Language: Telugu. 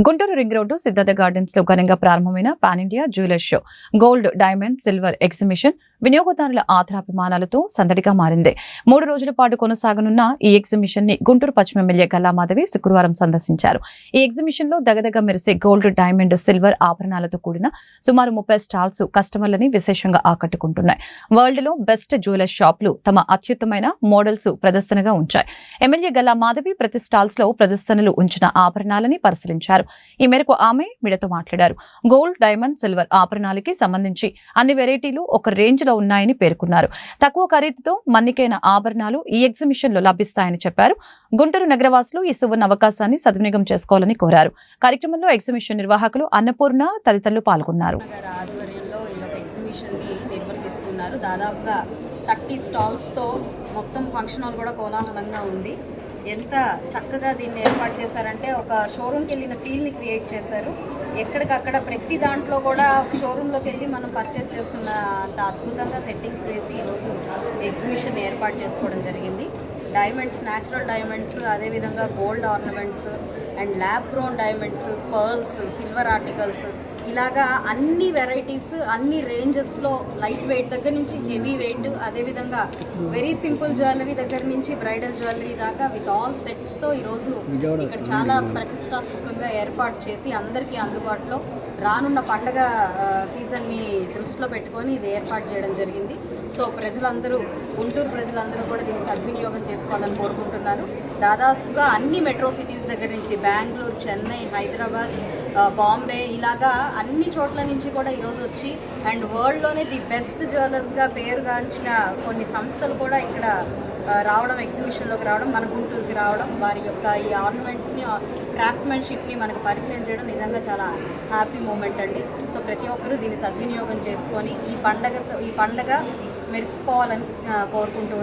గుంటూరు రింగ్ రోడ్డు సిద్ధార్థ గార్డెన్స్లో ఘనంగా ప్రారంభమైన pan India jeweller show. Gold diamond silver exhibition వినియోగదారుల ఆధారాభిమానాలతో సందడిగా మారింది. మూడు రోజుల పాటు కొనసాగనున్న ఈ ఎగ్జిబిషన్ని గుంటూరు పశ్చిమ ఎమ్మెల్యే గల్లామాధవి శుక్రవారం సందర్శించారు. ఈ ఎగ్జిబిషన్లో దగదగ మెరిసే గోల్డ్ డైమండ్ సిల్వర్ ఆభరణాలతో కూడిన సుమారు ముప్పై స్టాల్స్ కస్టమర్లని విశేషంగా ఆకట్టుకుంటున్నాయి. వరల్డ్లో బెస్ట్ జ్యువెలర్స్ షాపులు తమ అత్యుత్తమైన మోడల్స్ ప్రదర్శనగా ఉంచాయి. ఎమ్మెల్యే గల్లా మాధవి ప్రతి స్టాల్స్లో ప్రదర్శనలు ఉంచిన ఆభరణాలని పరిశీలించారు. ఈ మేరకు ఆమె మీడియాతో మాట్లాడారు. గోల్డ్ డైమండ్ సిల్వర్ ఆభరణాలకి సంబంధించి అన్ని వెరైటీలు ఒక రేంజ్లో ఉన్నాయని పేర్కొన్నారు. తక్కువ ఖరీదుతో మన్నికైన ఆభరణాలు ఈ ఎగ్జిబిషన్లో లభిస్తాయని చెప్పారు. గుంటూరు నగరవాసులు ఈ సువర్ణ అవకాశాన్ని సద్వినియోగం చేసుకోవాలని కోరారు. కార్యక్రమంలో ఎగ్జిబిషన్ నిర్వాహకులు అన్నపూర్ణ తదితరులు పాల్గొన్నారు. దాదాపుగా థర్టీ స్టాల్స్తో మొత్తం ఫంక్షన్ హాల్ కూడా కోలాహలంగా ఉంది. ఎంత చక్కగా దీన్ని ఏర్పాటు చేశారంటే ఒక షోరూమ్కి వెళ్ళిన ఫీల్ని క్రియేట్ చేశారు. ఎక్కడికక్కడ ప్రతి దాంట్లో కూడా షోరూంలోకి వెళ్ళి మనం పర్చేస్ చేస్తున్న అంత అద్భుతంగా సెట్టింగ్స్ వేసి ఈరోజు ఎగ్జిబిషన్ ఏర్పాటు చేసుకోవడం జరిగింది. డైమండ్స్ న్యాచురల్ డైమండ్స్ అదేవిధంగా gold ornaments and lab grown diamonds pearls silver articles ఇలాగా అన్ని వెరైటీస్ అన్ని రేంజెస్లో లైట్ వెయిట్ దగ్గర నుంచి హెవీ వెయిట్ అదేవిధంగా వెరీ సింపుల్ జ్యువెలరీ దగ్గర నుంచి బ్రైడల్ జ్యువెలరీ దాకా విత్ ఆల్ సెట్స్తో ఈరోజు ఇక్కడ చాలా ప్రతిష్టాత్మకంగా ఏర్పాటు చేసి అందరికీ అందుబాటులో రానున్న పండగ సీజన్ని దృష్టిలో పెట్టుకొని ఇది ఏర్పాటు చేయడం జరిగింది. సో ప్రజలందరూ గుంటూరు ప్రజలందరూ కూడా దీన్ని సద్వినియోగం చేసుకోవాలని కోరుకుంటున్నారు. దాదాపుగా అన్ని మెట్రో సిటీస్ దగ్గర నుంచి బెంగళూరు చెన్నై హైదరాబాద్ బాంబే ఇలాగా అన్ని చోట్ల నుంచి కూడా ఈరోజు వచ్చి అండ్ వరల్డ్లోనే ది బెస్ట్ జ్యువెలర్స్గా పేరుగాంచిన కొన్ని సంస్థలు కూడా ఇక్కడ రావడం ఎగ్జిబిషన్లోకి రావడం మన గుంటూరుకి రావడం వారి యొక్క ఈ ఆర్నమెంట్స్ని క్రాఫ్ట్మెన్షిప్ని మనకు పరిచయం చేయడం నిజంగా చాలా హ్యాపీ మూమెంట్ అండి. సో ప్రతి ఒక్కరూ దీన్ని సద్వినియోగం చేసుకొని ఈ పండగతో ఈ పండగ మెరిసిపోవాలని ఆ, కోరుకుంటూ